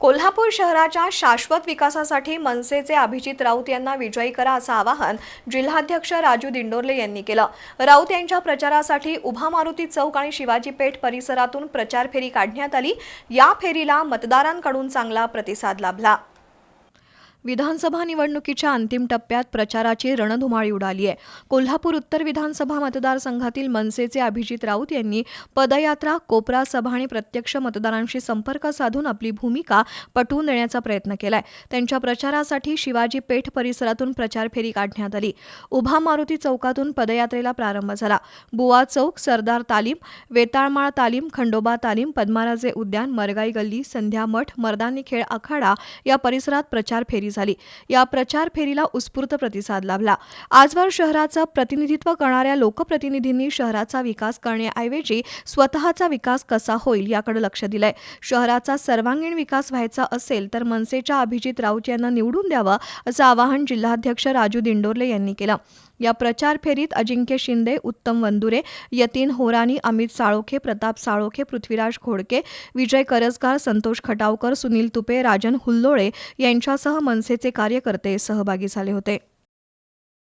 कोल्हापूर शहराच्या शाश्वत विकासासाठी मनसेचे अभिजित राऊत यांना विजयी करा असं आवाहन जिल्हाध्यक्ष राजू दिंडोरले यांनी केलं. राऊत यांच्या प्रचारासाठी उभा मारुती चौक आणि शिवाजी पेठ परिसरातून प्रचार फेरी काढण्यात आली. या फेरीला मतदारांकडून चांगला प्रतिसाद लाभला. विधानसभा निवडणुकीच्या अंतिम टप्प्यात प्रचाराची रणधुमाळी उडाली आहे. कोल्हापूर उत्तर विधानसभा मतदारसंघातील मनसेचे अभिजित राऊत यांनी पदयात्रा कोपरा सभा आणि प्रत्यक्ष मतदारांशी संपर्क साधून आपली भूमिका पटवून देण्याचा प्रयत्न केलाय. त्यांच्या प्रचारासाठी शिवाजी पेठ परिसरातून प्रचार फेरी काढण्यात आली. उभा मारुती चौकातून पदयात्रेला प्रारंभ झाला. बुवा चौक सरदार तालीम वेताळमाळ तालीम खंडोबा तालीम पद्माराजे उद्यान मरगाई गल्ली संध्या मठ मर्दानी खेळ आखाडा या परिसरात प्रचार फेरी झाली. या प्रचार फेरीला उत्स्फूर्त प्रतिसाद लाभला. आजवर शहराचं प्रतिनिधित्व करणाऱ्या लोकप्रतिनिधींनी शहराचा विकास करण्याऐवजी स्वतःचा विकास कसा होईल याकडे लक्ष दिलंय. शहराचा सर्वांगीण विकास व्हायचा असेल तर मनसेच्या अभिजित राऊत यांना निवडून द्यावं असं आवाहन जिल्हाध्यक्ष राजू दिंडोरले यांनी केलं. या प्रचार फेरीत अजिंक्य शिंदे उत्तम वंदुरे यतीन होरानी अमित साळोखे प्रताप साळोखे पृथ्वीराज खोडके विजय करजकार संतोष खटावकर सुनील तुपे राजन हुल्लोळे यांच्यासह मनसेचे कार्यकर्ते सहभागी झाले होते.